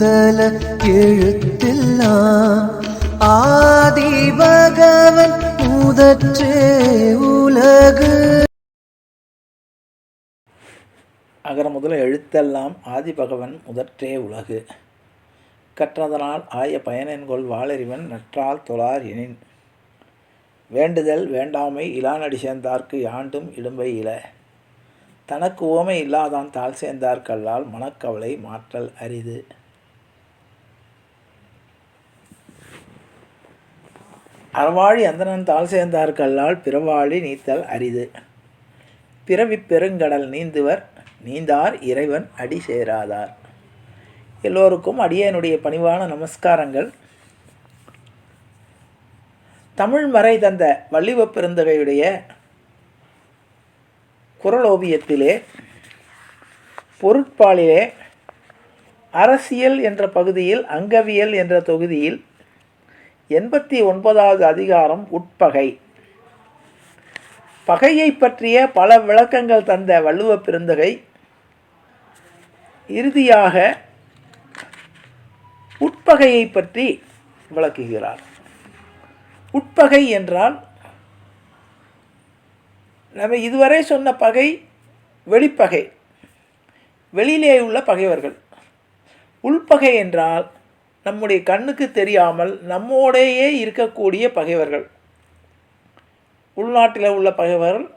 முதல எழுத்தெல்லாம் ஆதி பகவன் முதற்றே உலகு. அகர முதல எழுத்தெல்லாம் ஆதி பகவன் முதற்றே உலகு. கற்றதனால் ஆய பயனென்கொள் வாளறிவன் நற்றால் தொழார் எனின். வேண்டுதல் வேண்டாமை இலானடி சேர்ந்தார்க்கு யாண்டும் இடும்பை இல. தனக்கு ஓமை இல்லாதான் தாழ் சேர்ந்தார்க்கல்லால் மனக்கவலை மாற்றல் அரிது. அறவாழி அந்தணன் தாழ் சேர்ந்தார்க்கல்லால் பிறவாழி நீத்தல் அரிது. பிறவி பெருங்கடல் நீந்துவர் நீந்தார் இறைவன் அடி சேராதார். எல்லோருக்கும் அடியனுடைய பணிவான நமஸ்காரங்கள். தமிழ் மறை தந்த வள்ளிவ பெருந்தகையுடைய குரலோவியத்திலே பொருட்பாலிலே அரசியல் என்ற பகுதியில் அங்கவியல் என்ற தொகுதியில் எண்பத்தி ஒன்பதாவது அதிகாரம் உட்பகை. பகையை பற்றிய பல விளக்கங்கள் தந்த வள்ளுவ பெருந்தகை இறுதியாக உட்பகையை பற்றி விளக்குகிறார். உட்பகை என்றால் நம்ம இதுவரை சொன்ன பகை வெளிப்பகை. வெளியிலே உள்ள பகைவர்கள். உள்பகை என்றால் நம்முடைய கண்ணுக்கு தெரியாமல் நம்மோடையே இருக்கக்கூடிய பகைவர்கள். உள்நாட்டில் உள்ள பகைவர்கள்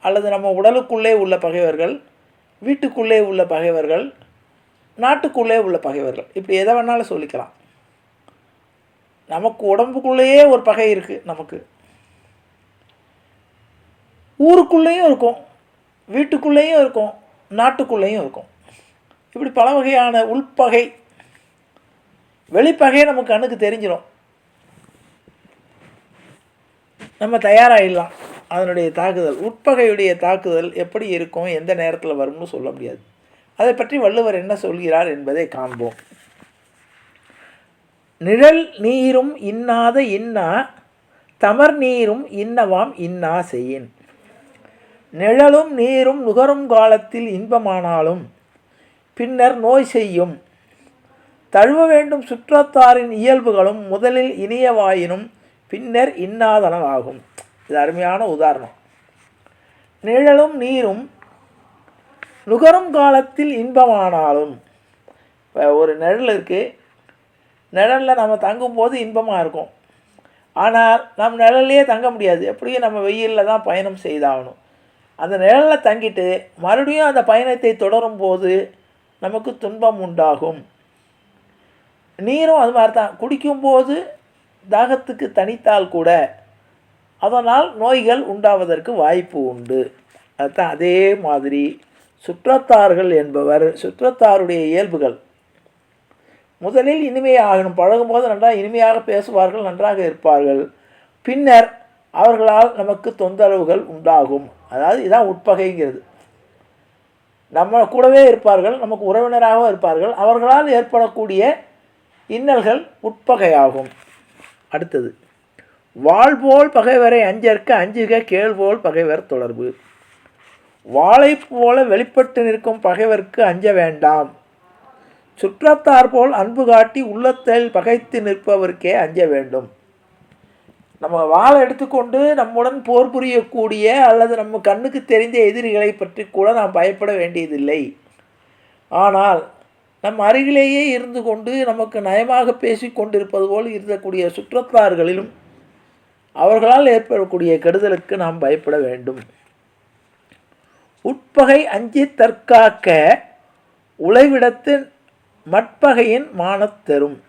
அல்லது நம்ம உடலுக்குள்ளே உள்ள பகைவர்கள் வீட்டுக்குள்ளே உள்ள பகைவர்கள் நாட்டுக்குள்ளே உள்ள பகைவர்கள். இப்படி எதை வேணாலும் சொல்லிக்கலாம். நமக்கு உடம்புக்குள்ளேயே ஒரு பகை இருக்குது நமக்கு. ஊருக்குள்ளேயும் இருக்கும் வீட்டுக்குள்ளேயும் இருக்கும் நாட்டுக்குள்ளேயும் இருக்கும். இப்படி பல வகையான உள்பகை வெளிப்பகையை நமக்கு கண்ணுக்கு தெரிஞ்சிடும் நம்ம தயாராகிடலாம் அதனுடைய தாக்குதல் உட்பகையுடைய தாக்குதல் எப்படி இருக்கும் எந்த நேரத்தில் வரும்னு சொல்ல முடியாது. அதை பற்றி வள்ளுவர் என்ன சொல்கிறார் என்பதை காண்போம். நிழல் நீரும் இன்னாத இன்னா தமர் நீரும் இன்னவாம் இன்னா செய்யின். நிழலும் நீரும் நுகரும் காலத்தில் இன்பமானாலும் பின்னர் நோய் செய்யும். தழுவ வேண்டும் சுற்றத்தாரின் இயல்புகளும் முதலில் இனியவாயினும் பின்னர் இன்னாதனவாகும். இது அருமையான உதாரணம். நிழலும் நீரும் நுகரும் காலத்தில் இன்பமானாலும் இப்போ ஒரு நிழல் இருக்குது நிழலில் நம்ம தங்கும்போது இன்பமாக இருக்கும். ஆனால் நம் நிழல்லையே தங்க முடியாது. எப்படியும் நம்ம வெயிலில் தான் பயணம் செய்தாகணும். அந்த நிழலில் தங்கிட்டு மறுபடியும் அந்த பயணத்தை தொடரும் போது நமக்கு துன்பம் உண்டாகும். நீரும் அது மாதிரி தான் குடிக்கும்போது தாகத்துக்கு தனித்தால் கூட அதனால் நோய்கள் உண்டாவதற்கு வாய்ப்பு உண்டு. அதுதான் அதே மாதிரி சுற்றத்தார்கள் என்பவர் சுற்றத்தாருடைய இயல்புகள். முதலில் இனிமையாகணும். பழகும்போது நன்றாக இனிமையாக பேசுவார்கள் நன்றாக இருப்பார்கள். பின்னர் அவர்களால் நமக்கு தொந்தரவுகள் உண்டாகும். அதாவது இதான் உட்பகைங்கிறது. நம்ம கூடவே இருப்பார்கள் நமக்கு உறவினராகவும் இருப்பார்கள். அவர்களால் ஏற்படக்கூடிய இன்னல்கள் உட்பகையாகும். அடுத்தது வாழ்போல் பகைவரை அஞ்சற்க அஞ்சுக கேள்போல் பகைவர் தொடர்பு. வாளை போல வெளிப்பட்டு நிற்கும் பகைவர்க்கு அஞ்ச வேண்டாம். சுற்றத்தார் போல் அன்பு காட்டி உள்ளத்தில் பகைத்து நிற்பவருக்கே அஞ்ச வேண்டும். நம்ம வாளை எடுத்துக்கொண்டு நம்முடன் போர் புரியக்கூடிய அல்லது நம்ம கண்ணுக்கு தெரிந்த எதிரிகளை பற்றி கூட நாம் பயப்பட வேண்டியதில்லை. ஆனால் நம் அருகிலேயே இருந்து கொண்டு நமக்கு நயமாக பேசி கொண்டிருப்பது போல் இருக்கக்கூடிய சுற்றத்தார்களிலும் அவர்களால் ஏற்படக்கூடிய கெடுதலுக்கு நாம் பயப்பட வேண்டும். உட்பகை அஞ்சி தற்காக்க உழைவிடத்து மட்பகையின் மானத் தரும்.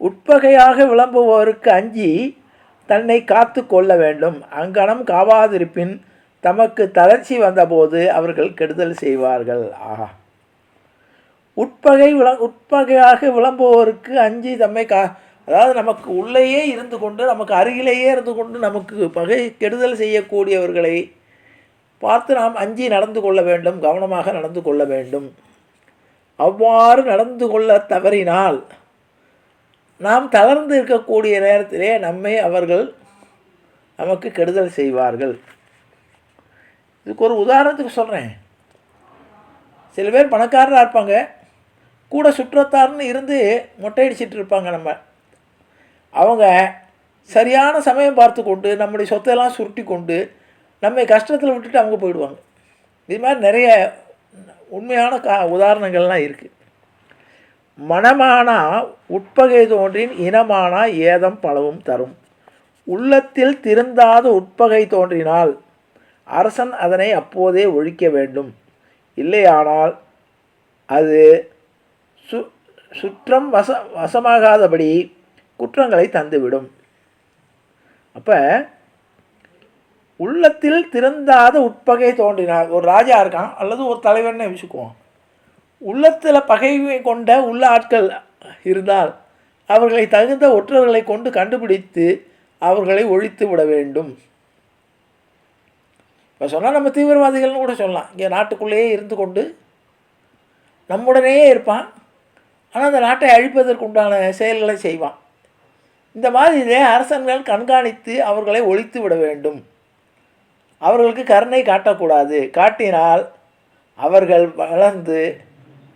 உட்பகையாக விளம்புபவருக்கு அஞ்சி தன்னை காத்து கொள்ள வேண்டும். அங்கனம் காவாதிருப்பின் தமக்கு தளர்ச்சி வந்தபோது அவர்கள் கெடுதல் செய்வார்கள். ஆஹா. உட்பகை விள உட்பகையாக விளம்புவோருக்கு அஞ்சி தம்மை கா அதாவது நமக்கு உள்ளேயே இருந்து கொண்டு நமக்கு அருகிலேயே இருந்து கொண்டு நமக்கு பகை கெடுதல் செய்யக்கூடியவர்களை பார்த்து நாம் அஞ்சி நடந்து கொள்ள வேண்டும் கவனமாக நடந்து கொள்ள வேண்டும். அவ்வாறு நடந்து கொள்ள தவறினால் நாம் தளர்ந்து இருக்கக்கூடிய நேரத்திலே நம்மை அவர்கள் நமக்கு கெடுதல் செய்வார்கள். இதுக்கு ஒரு உதாரணத்துக்கு சொல்கிறேன் சில பேர் பணக்காரராக இருப்பாங்க. கூட சுற்றத்தார்னு இருந்து மொட்டையடிச்சிட்டு இருப்பாங்க நம்ம. அவங்க சரியான சமயம் பார்த்து கொண்டு நம்முடைய சொத்தையெல்லாம் சுருட்டி கொண்டு நம்மை கஷ்டத்தில் விட்டுட்டு அவங்க போயிடுவாங்க. இது மாதிரி நிறைய உண்மையான கா உதாரணங்கள்லாம் இருக்குது மனமானா உட்பகை தோன்றின் இனமானா ஏதம் பலவும் தரும். உள்ளத்தில் திருந்தாத உட்பகை தோன்றினால் அரசன் அதனை அப்போதே ஒழிக்க வேண்டும். இல்லையானால் அது சுற்றம் வச வசமாகாதபடி குற்றங்களை தந்துவிடும். அப்போ உள்ளத்தில் திறந்தாத உட்பகை தோன்றினார் ஒரு ராஜா இருக்கான் அல்லது ஒரு தலைவர்னு வச்சுக்குவோம் உள்ளத்தில் பகைமை கொண்ட உள்ள ஆட்கள் இருந்தால் அவர்களை தகுந்த ஒற்றர்களை கொண்டு கண்டுபிடித்து அவர்களை ஒழித்து விட வேண்டும். இப்போ சொன்னால் நம்ம தீவிரவாதிகள்னு கூட சொல்லலாம். இங்கே நாட்டுக்குள்ளேயே இருந்து கொண்டு நம்முடனேயே இருப்பான். ஆனால் அந்த நாட்டை அழிப்பதற்குண்டான செயல்களை செய்வான். இந்த மாதிரி அரசன்கள் கண்காணித்து அவர்களை ஒழித்து விட வேண்டும். அவர்களுக்கு கருணை காட்டக்கூடாது. காட்டினால் அவர்கள் வளர்ந்து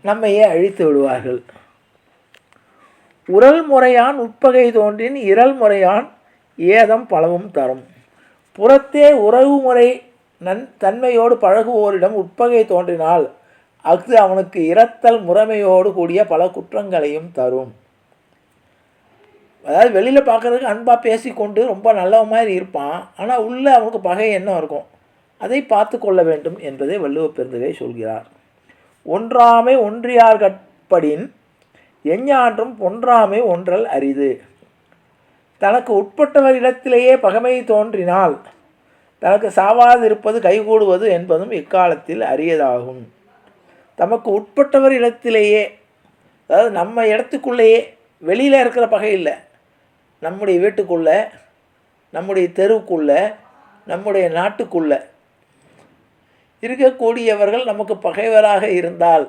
நம்மையே அழித்து விடுவார்கள். உரல் முறையான் உட்பகை தோன்றின் இரல் முறையான் ஏதம் பலவும் தரும். புறத்தே உறவு முறை நன் தன்மையோடு பழகுவோரிடம் உட்பகை தோன்றினால் அஃது அவனுக்கு இரத்தல் முறைமையோடு கூடிய பல குற்றங்களையும் தரும். அதாவது வெளியில் பார்க்குறதுக்கு அன்பாக பேசிக்கொண்டு ரொம்ப நல்ல மாதிரி இருப்பான். ஆனால் உள்ளே அவனுக்கு பகை எண்ணம் இருக்கும்? அதை பார்த்து கொள்ள வேண்டும் என்பதை வள்ளுவ பெருந்தகை சொல்கிறார். ஒன்றாமை ஒன்றியார் கட்படின் எஞ்ஞான்றும் ஒன்றாமை ஒன்றல் அரிது. தனக்கு உட்பட்டவர் இடத்திலேயே பகைமை தோன்றினால் தனக்கு சாவாதிருப்பது கைகூடுவது என்பதும் இக்காலத்தில் அரியதாகும். தமக்கு உட்பட்டவர் இடத்திலேயே அதாவது நம்ம இடத்துக்குள்ளேயே வெளியில் இருக்கிற பகை இல்லை நம்முடைய வீட்டுக்குள்ளே நம்முடைய தெருவுக்குள்ளே நம்முடைய நாட்டுக்குள்ளே இருக்கக்கூடியவர்கள் நமக்கு பகைவராக இருந்தால்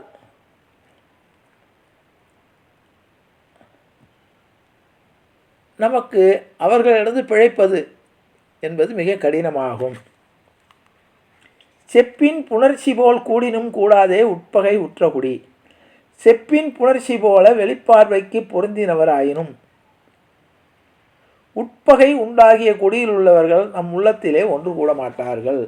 நமக்கு அவர்களிடந்து பிழைப்பது என்பது மிக கடினமாகும். செப்பின் புணர்ச்சி போல் கூடினும் கூடாதே உட்பகை உற்றகுடி செப்பின் புணர்ச்சி போல வெளிப்பார்வைக்கு பொருந்தினவராயினும். உட்பகை உண்டாகிய குடியில் உள்ளவர்கள் நம் உள்ளத்திலே ஒன்று கூட மாட்டார்கள்.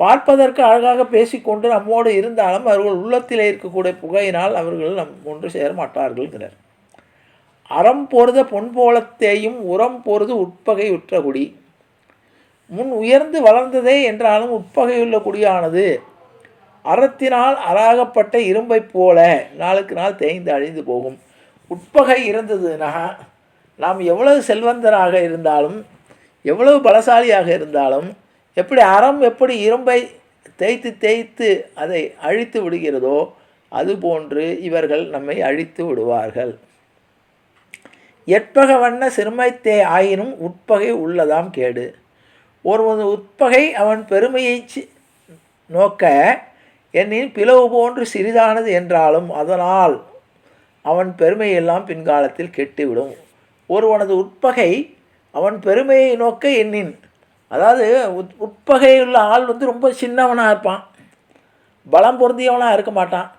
பார்ப்பதற்கு அழகாக பேசிக்கொண்டு நம்மோடு இருந்தாலும் அவர்கள் உள்ளத்திலே இருக்கக்கூடிய புகையினால் அவர்கள் நம் ஒன்று சேர மாட்டார்கள்ங்கிறார் அறம் பொருத பொன் போலத்தேயும் உரம் பொருது உட்பகை உற்ற குடி. முன் உயர்ந்து வளர்ந்ததே என்றாலும் உட்பகையுள்ள குடியானது. அறத்தினால் அராகப்பட்ட இரும்பைப் போல நாளுக்கு நாள் தேய்ந்து அழிந்து போகும். உட்பகை இருந்ததுன்னா நாம் எவ்வளவு செல்வந்தராக இருந்தாலும் எவ்வளவு பலசாலியாக இருந்தாலும் எப்படி அறம் எப்படி இரும்பை தேய்த்து தேய்த்து அதை அழித்து விடுகிறதோ அதுபோன்று இவர்கள் நம்மை அழித்து விடுவார்கள். எட்பக வண்ண சிறுமைத்தே ஆயினும் உட்பகை உள்ளதாம் கேடு. ஒருவன் உட்பகை அவன் பெருமையை சி- நோக்க என்னின் பிளவு போன்று சிறிதானது என்றாலும் அதனால் அவன் பெருமையெல்லாம் பின்காலத்தில் கெட்டுவிடும். ஒருவனது உட்பகை அவன் பெருமையை நோக்க எண்ணின் அதாவது உட் உட்பகையுள்ள ஆள் வந்து ரொம்ப சின்னவனாக இருப்பான். பலம் பொருந்தியவனாக இருக்க மாட்டான்.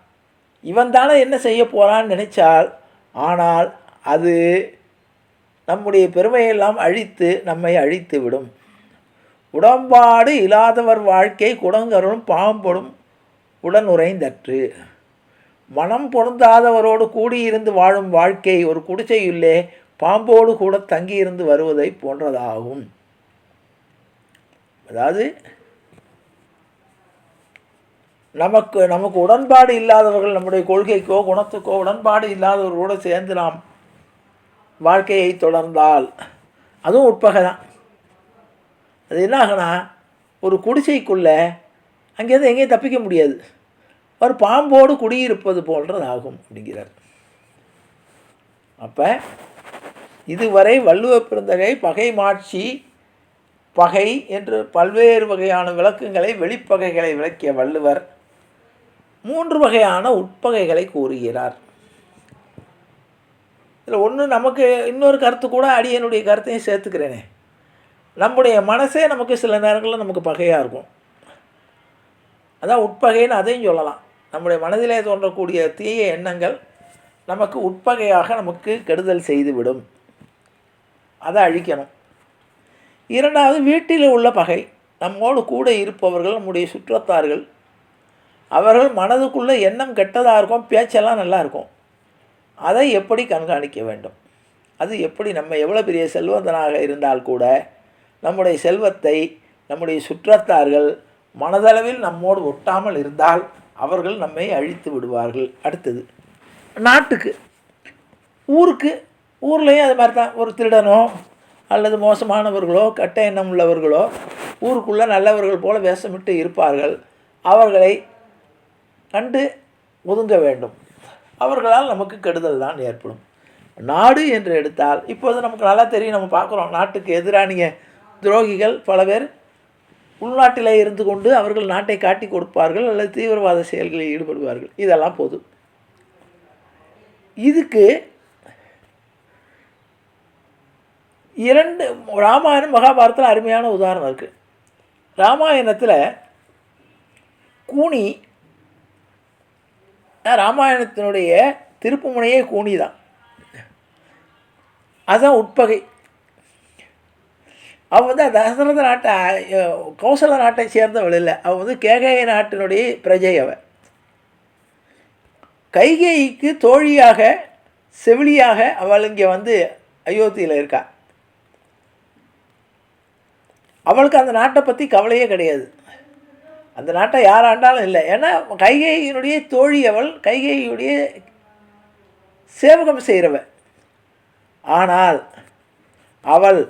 இவன் தானே என்ன செய்ய போகிறான்னு நினைச்சால் ஆனால் அது நம்முடைய பெருமையெல்லாம் அழித்து நம்மை அழித்து விடும். உடம்பாடு இல்லாதவர் வாழ்க்கை குடங்கரும் பாம்பொடும் உடனுறைந்தற்று மனம் பொருந்தாதவரோடு கூடியிருந்து வாழும் வாழ்க்கை ஒரு குடிசையுள்ளே பாம்போடு கூட தங்கியிருந்து வருவதை போன்றதாகும். அதாவது நமக்கு நமக்கு உடன்பாடு இல்லாதவர்கள் நம்முடைய கொள்கைக்கோ குணத்துக்கோ உடன்பாடு இல்லாதவர்களோடு சேர்ந்து நாம் வாழ்க்கையை தொடர்ந்தால். அதுவும் உட்பகை தான் அது என்ன ஆகுனா ஒரு குடிசைக்குள்ளே அங்கேருந்து எங்கேயும் தப்பிக்க முடியாது. ஒரு பாம்போடு குடியிருப்பது போன்றதாகும் அப்படிங்கிறார். அப்போ இதுவரை வள்ளுவ பிறந்தகை பகை மாட்சி பகை என்று பல்வேறு வகையான விளக்கங்களை வெளிப்பகைகளை விளக்கிய வள்ளுவர் மூன்று வகையான உட்பகைகளை கூறுகிறார். இதில் ஒன்று நமக்கு இன்னொரு கருத்து கூட அடியனுடைய கருத்தையும் சேர்த்துக்கிறேனே. நம்முடைய மனசே நமக்கு சில நேரங்களில் நமக்கு பகையாக இருக்கும். அதான் உட்பகைன்னு அதையும் சொல்லலாம். நம்முடைய மனதிலே தோன்றக்கூடிய தீய எண்ணங்கள் நமக்கு உட்பகையாக நமக்கு கெடுதல் செய்துவிடும். அதை அழிக்கணும். இரண்டாவது வீட்டில் உள்ள பகை. நம்மோடு கூட இருப்பவர்கள் நம்முடைய சுற்றத்தார்கள் அவர்கள் மனதுக்குள்ளே எண்ணம் கெட்டதாக இருக்கும் பேச்செல்லாம் நல்லாயிருக்கும் அதை எப்படி கண்காணிக்க வேண்டும்? அது எப்படி நம்ம எவ்வளோ பெரிய செல்வந்தனாக இருந்தால் கூட நம்முடைய செல்வத்தை நம்முடைய சுற்றத்தார்கள் மனதளவில் நம்மோடு ஒட்டாமல் இருந்தால் அவர்கள் நம்மை அழித்து விடுவார்கள். அடுத்தது நாட்டுக்கு ஊருக்கு ஊர்லேயும் அது மாதிரி தான். ஒரு திருடனோ அல்லது மோசமானவர்களோ கட்ட எண்ணம் உள்ளவர்களோ ஊருக்குள்ளே நல்லவர்கள் போல வேஷமிட்டு இருப்பார்கள். அவர்களை கண்டு ஒதுங்க வேண்டும். அவர்களால் நமக்கு கெடுதல் தான் ஏற்படும். நாடு என்று எடுத்தால் இப்போது நமக்கு நல்லா தெரியும் நம்ம பார்க்குறோம் நாட்டுக்கு எதிரானிய துரோகிகள் பல பேர் உள்நாட்டிலே இருந்து கொண்டு அவர்கள் நாட்டை காட்டி கொடுப்பார்கள் அல்லது தீவிரவாத செயல்களில் ஈடுபடுவார்கள். இதெல்லாம் போதும் இதுக்கு இரண்டு ராமாயணம் மகாபாரதத்தில் அருமையான உதாரணம் இருக்குது ராமாயணத்தில் கூனி ராமாயணத்தினுடைய திருப்புமுனையே கூனி தான் அதுதான் உட்பகை. அவள் வந்து தசரத நாட்டை கௌசல நாட்டை சேர்ந்தவள் இல்லை. அவள் வந்து கேகய நாட்டினுடைய பிரஜை அவள் கைகேயிக்கு தோழியாக செவிலியாக அவள் இங்கே வந்து அயோத்தியில் இருக்கா. அவளுக்கு அந்த நாட்டை பற்றி கவலையே கிடையாது. அந்த நாட்டை யார் ஆண்டாலும் இல்லை. ஏன்னா கைகேயினுடைய தோழி அவள் சேவகம் செய்கிறவ ஆனால் அவள்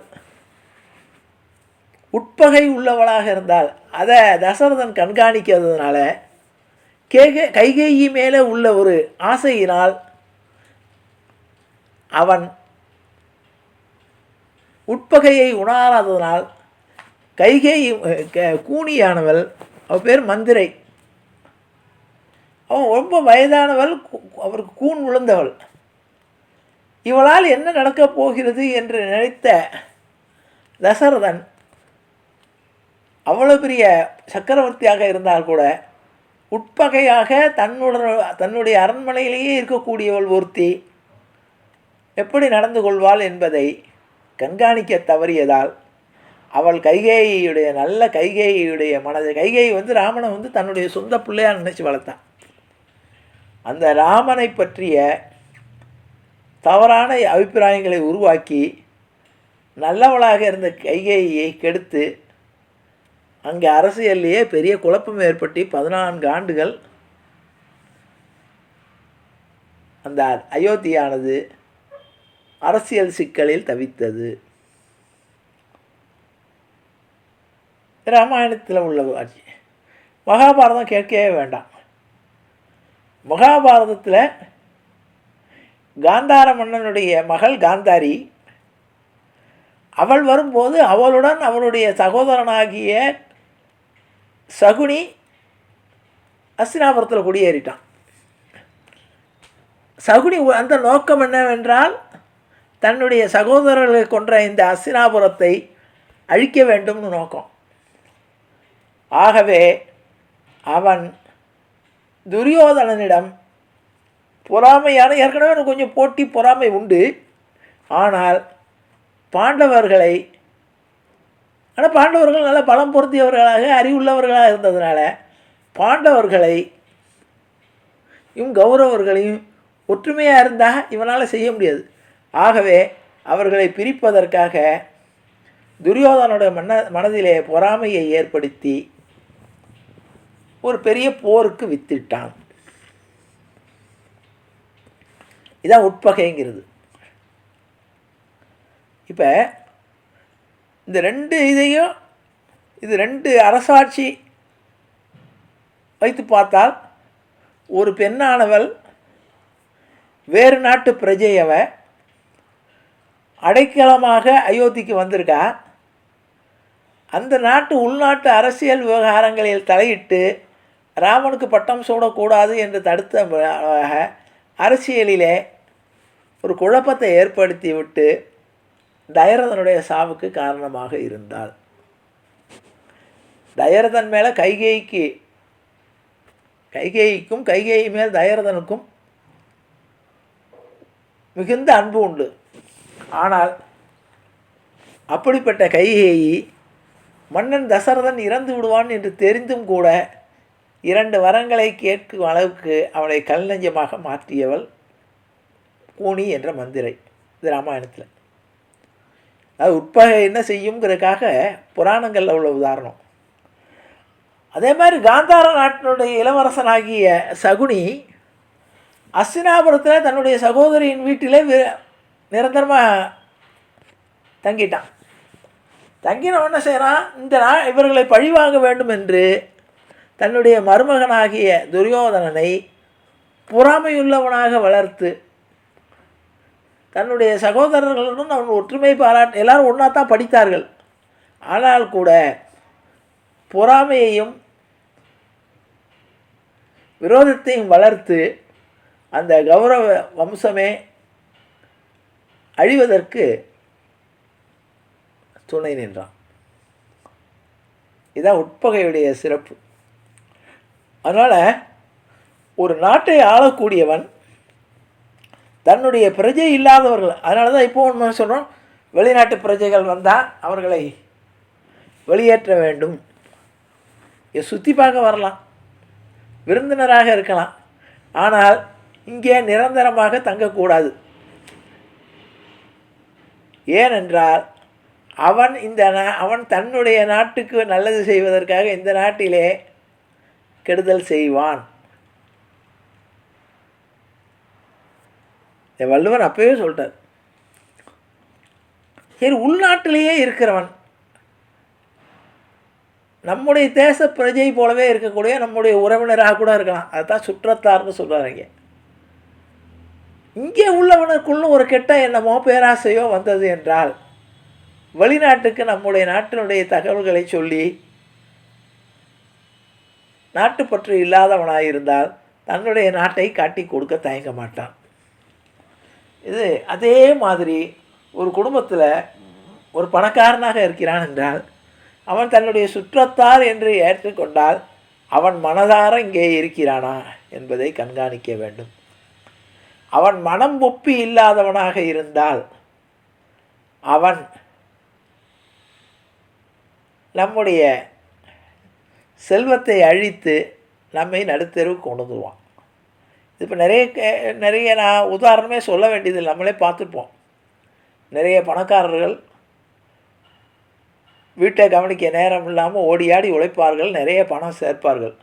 உட்பகை உள்ளவளாக இருந்தால் அதை தசரதன் கண்காணிக்கிறதுனால கேகே கைகேயி மேலே உள்ள ஒரு ஆசையினால் அவன் உட்பகையை உணராததனால் கைகேயி க- கூனியானவள் அவள் பேர் மந்திரை. அவன் ரொம்ப வயதானவள் அவருக்கு கூன் விழுந்தவள் இவளால் என்ன நடக்கப் போகிறது என்று நினைத்த தசரதன் அவ்வளோ பெரிய சக்கரவர்த்தியாக இருந்தால் கூட உட்பகையாக தன்னுடன் தன்னுடைய அரண்மனையிலேயே இருக்கக்கூடியவள் ஒருத்தி எப்படி நடந்து கொள்வாள் என்பதை கண்காணிக்க தவறியதால் அவள் கைகேயியுடைய நல்ல கைகேயியுடைய மனது கைகேயி வந்து ராமனை வந்து தன்னுடைய சொந்த பிள்ளையாக நினச்சி வளர்த்தான். அந்த ராமனை பற்றிய தவறான அபிப்பிராயங்களை உருவாக்கி நல்லவளாக இருந்த கைகேயியை கெடுத்து அங்கே அரசியல்லையே பெரிய குழப்பம் ஏற்பட்டு பதினான்கு ஆண்டுகள் அந்த அயோத்தியானது அரசியல் சிக்கலில் தவித்தது. ராமாயணத்தில் உள்ள ஆட்சி. மகாபாரதம் கேட்கவே வேண்டாம். மகாபாரதத்தில் காந்தார மன்னனுடைய மகள் காந்தாரி அவள் வரும்போது அவளுடன் அவளுடைய சகோதரனாகிய சகுனி அஸ்தினாபுரத்தில் குடியேறிட்டான். சகுனி அந்த நோக்கம் என்னவென்றால் தன்னுடைய சகோதரர்களை கொன்ற இந்த அஸ்தினாபுரத்தை அழிக்க வேண்டும்னு நோக்கம். ஆகவே அவன் துரியோதனனிடம் பொறாமையான ஏற்கனவே எனக்கு கொஞ்சம் போட்டி பொறாமை உண்டு. ஆனால் பாண்டவர்களை ஆனால் பாண்டவர்கள் நல்ல பலம் பொருத்தியவர்களாக அறிவுள்ளவர்களாக இருந்ததுனால பாண்டவர்களை இவன் கௌரவர்களையும் ஒற்றுமையாக இருந்தால் இவனால் செய்ய முடியாது. ஆகவே அவர்களை பிரிப்பதற்காக துரியோதனோட மன மனதிலே பொறாமையை ஏற்படுத்தி ஒரு பெரிய போருக்கு வித்திட்டான். இதான் உட்பகைங்கிறது. இப்போ இந்த ரெண்டு இதையும் இது ரெண்டு அரசாட்சி வைத்து பார்த்தால் ஒரு பெண்ணானவள் வேறு நாட்டு பிரஜையவ அடைக்கலமாக அயோத்திக்கு வந்திருக்கா. அந்த நாட்டு உள்நாட்டு அரசியல் விவகாரங்களில் தலையிட்டு ராமனுக்கு பட்டம் சூடக்கூடாது என்று தடுத்த அரசியலிலே ஒரு குழப்பத்தை ஏற்படுத்தி விட்டு தயரதனுடைய சாவுக்கு காரணமாக இருந்தாள். தயரதன் மேலே கைகேயிக்கு கைகேயிக்கும் கைகேயி மேல் தயரதனுக்கும் மிகுந்த அன்பு உண்டு. ஆனால் அப்படிப்பட்ட கைகேயி மன்னன் தசரதன் இறந்து விடுவான் என்று தெரிந்தும் கூட இரண்டு வரங்களை கேட்கும் அளவுக்கு அவளை கல் நெஞ்சமாக மாற்றியவள் கூனி என்ற மந்திரை இது ராமாயணத்தில். அது உட்பகை என்ன செய்யுங்கிறதுக்காக புராணங்களில் உள்ள உதாரணம். அதே மாதிரி காந்தார நாட்டினுடைய இளவரசனாகிய சகுனி அஸ்தினாபுரத்தில் தன்னுடைய சகோதரியின் வீட்டிலே நிரந்தரமாக தங்கிட்டான். தங்கின என்ன செய்கிறான் இந்த நா இவர்களை பழிவாங்க வேண்டும் என்று தன்னுடைய மருமகனாகிய துரியோதனனை பொறாமையுள்ளவனாக வளர்த்து தன்னுடைய சகோதரர்களுடன் அவன் ஒற்றுமை பாராட்டு எல்லாரும் ஒன்றா தான் படித்தார்கள். ஆனால் கூட பொறாமையையும் விரோதத்தையும் வளர்த்து அந்த கௌரவ வம்சமே அழிவதற்கு துணை நின்றான். இதான் உட்பகையுடைய சிறப்பு. அதனால் ஒரு நாட்டை ஆளக்கூடியவன் தன்னுடைய பிரஜை இல்லாதவர்கள் அதனால தான் இப்போ ஒன்று சொல்கிறோம் வெளிநாட்டு பிரஜைகள் வந்தால் அவர்களை வெளியேற்ற வேண்டும். இதை சுற்றி பார்க்க வரலாம். விருந்தினராக இருக்கலாம். ஆனால் இங்கே நிரந்தரமாக தங்கக்கூடாது. ஏனென்றால் அவன் இந்த நா- அவன் தன்னுடைய நாட்டுக்கு நல்லது செய்வதற்காக இந்த நாட்டிலே கெடுதல் செய்வான். வள்ளுவர் அப்பவே சொல்லிட்டார். சரி உள்நாட்டிலேயே இருக்கிறவன் நம்முடைய தேச பிரஜை போலவே இருக்கக்கூடிய நம்முடைய உறவினராக கூட இருக்கலாம். அதுதான் சுற்றத்தார்னு சொல்கிறாங்க இங்கே. உள்ளவனுக்குள்ளும் ஒரு கெட்ட என்னமோ பேராசையோ வந்தது என்றால் வெளிநாட்டுக்கு நம்முடைய நாட்டினுடைய தகவல்களை சொல்லி நாட்டுப்பற்று இல்லாதவனாயிருந்தால் தன்னுடைய நாட்டை காட்டி கொடுக்க தயங்க மாட்டான். இது அதே மாதிரி ஒரு குடும்பத்தில் ஒரு பணக்காரனாக இருக்கிறான் என்றால் அவன் தன்னுடைய சுற்றத்தார் என்று ஏற்றுக்கொண்டால் அவன் மனதார இங்கே இருக்கிறானா என்பதை கண்காணிக்க வேண்டும். அவன் மனம் ஒப்பி இல்லாதவனாக இருந்தால் அவன் நம்முடைய செல்வத்தை அழித்து நம்மை நடுத்தெருவுக்கு கொண்டு வந்துருவான். இப்போ நிறைய கே- நிறைய நான் உதாரணமே சொல்ல வேண்டியது நம்மளே பார்த்துப்போம். நிறைய பணக்காரர்கள் வீட்டை கவனிக்க நேரம் இல்லாமல் ஓடியாடி உழைப்பார்கள். நிறைய பணம் சேர்ப்பார்கள்.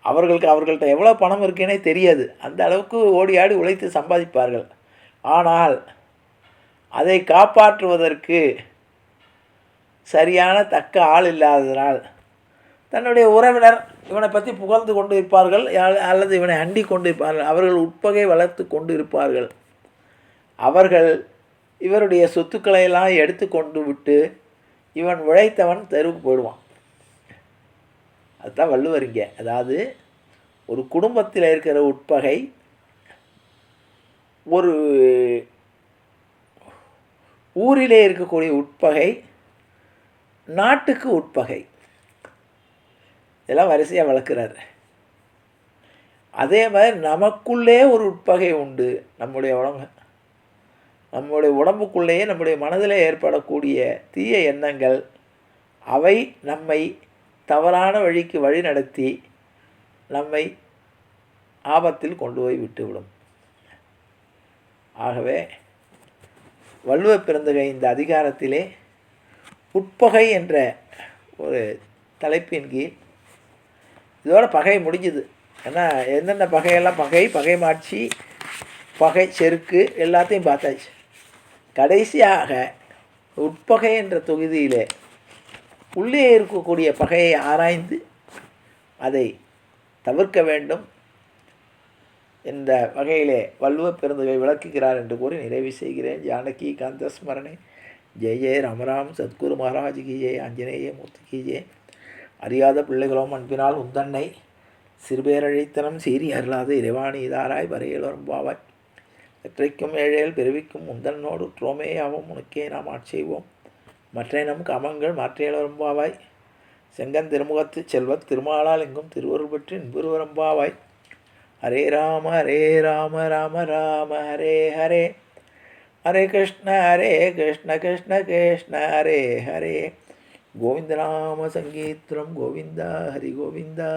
அவர்களுக்கு அவர்கள்ட்ட எவ்வளோ பணம் இருக்குன்னே தெரியாது. அந்த அளவுக்கு ஓடியாடி உழைத்து சம்பாதிப்பார்கள். ஆனால் அதை காப்பாற்றுவதற்கு சரியான தக்க ஆள் இல்லாததனால் தன்னுடைய உறவினர் இவனை பற்றி புகழ்ந்து கொண்டு இருப்பார்கள் அல்லது இவனை அண்டி கொண்டு இருப்பார்கள். அவர்கள் உட்பகை வளர்த்து கொண்டு இருப்பார்கள். அவர்கள் இவருடைய சொத்துக்களை எல்லாம் எடுத்து கொண்டு விட்டு இவன் உழைத்தவன் தெருவுக்கு போயிடுவான். அதுதான் வள்ளுவர் இங்கே அதாவது ஒரு குடும்பத்தில் இருக்கிற உட்பகை ஒரு ஊரிலே இருக்கக்கூடிய உட்பகை நாட்டுக்கு உட்பகை. இதெல்லாம் வரிசையாக வளர்க்குறாரு அதே மாதிரி நமக்குள்ளே ஒரு உட்பகை உண்டு நம்முடைய உடம்பு. நம்முடைய உடம்புக்குள்ளேயே நம்முடைய மனதில் ஏற்படக்கூடிய தீய எண்ணங்கள் அவை நம்மை தவறான வழிக்கு வழி நடத்தி நம்மை ஆபத்தில் கொண்டு போய் விட்டுவிடும். ஆகவே வள்ளுவ பிறந்தகை இந்த அதிகாரத்திலே உட்பகை என்ற ஒரு தலைப்பின் கீழ் இதோட பகை முடிஞ்சுது. ஏன்னா என்னென்ன பகையெல்லாம் பகை பகை மாட்சி பகை செருக்கு எல்லாத்தையும் பார்த்தாச்சு. கடைசியாக உட்பகை என்ற தொகுதியிலே உள்ளே இருக்கக்கூடிய பகையை ஆராய்ந்து அதை தவிர்க்க வேண்டும். இந்த வகையிலே வள்ளுவ பெருந்தகை விளக்குகிறார் என்று கூறி நிறைவு செய்கிறேன். ஜானகி காந்த ஸ்மரணை ஜெய ஜெய ராமராம். சத்குரு மகாராஜ் கி ஜெய. ஆஞ்சநேய மூர்த்தி கி ஜெய. அறியாத பிள்ளைகளும் அன்பினால் உந்தன்னை சிறுபேரழைத்தனம் சீறி அருளாத இறைவாணி இதாராய் வரையலோரும் பாவாய் எற்றைக்கும் ஏழேல் பிறவிக்கும் உந்தன்னோடு உற்றோமே உனக்கே நாம் ஆட்செய்வோம் மற்ற நம் கமங்கள் மாற்றியலரும் பாவாய் செங்கன் திருமுகத்து செல்வத் திருமாலால் எங்கும் திருவருள் பெற்று இன்புருவரம்பாவாய் ஹரே ராம ஹரே ராம ராம ராம ஹரே ஹரே. ஹரே கிருஷ்ண ஹரே கிருஷ்ண கிருஷ்ண கிருஷ்ண ஹரே ஹரே. கோவிந்தராம சங்கீத்திரம் கோவிந்தா ஹரி கோவிந்தா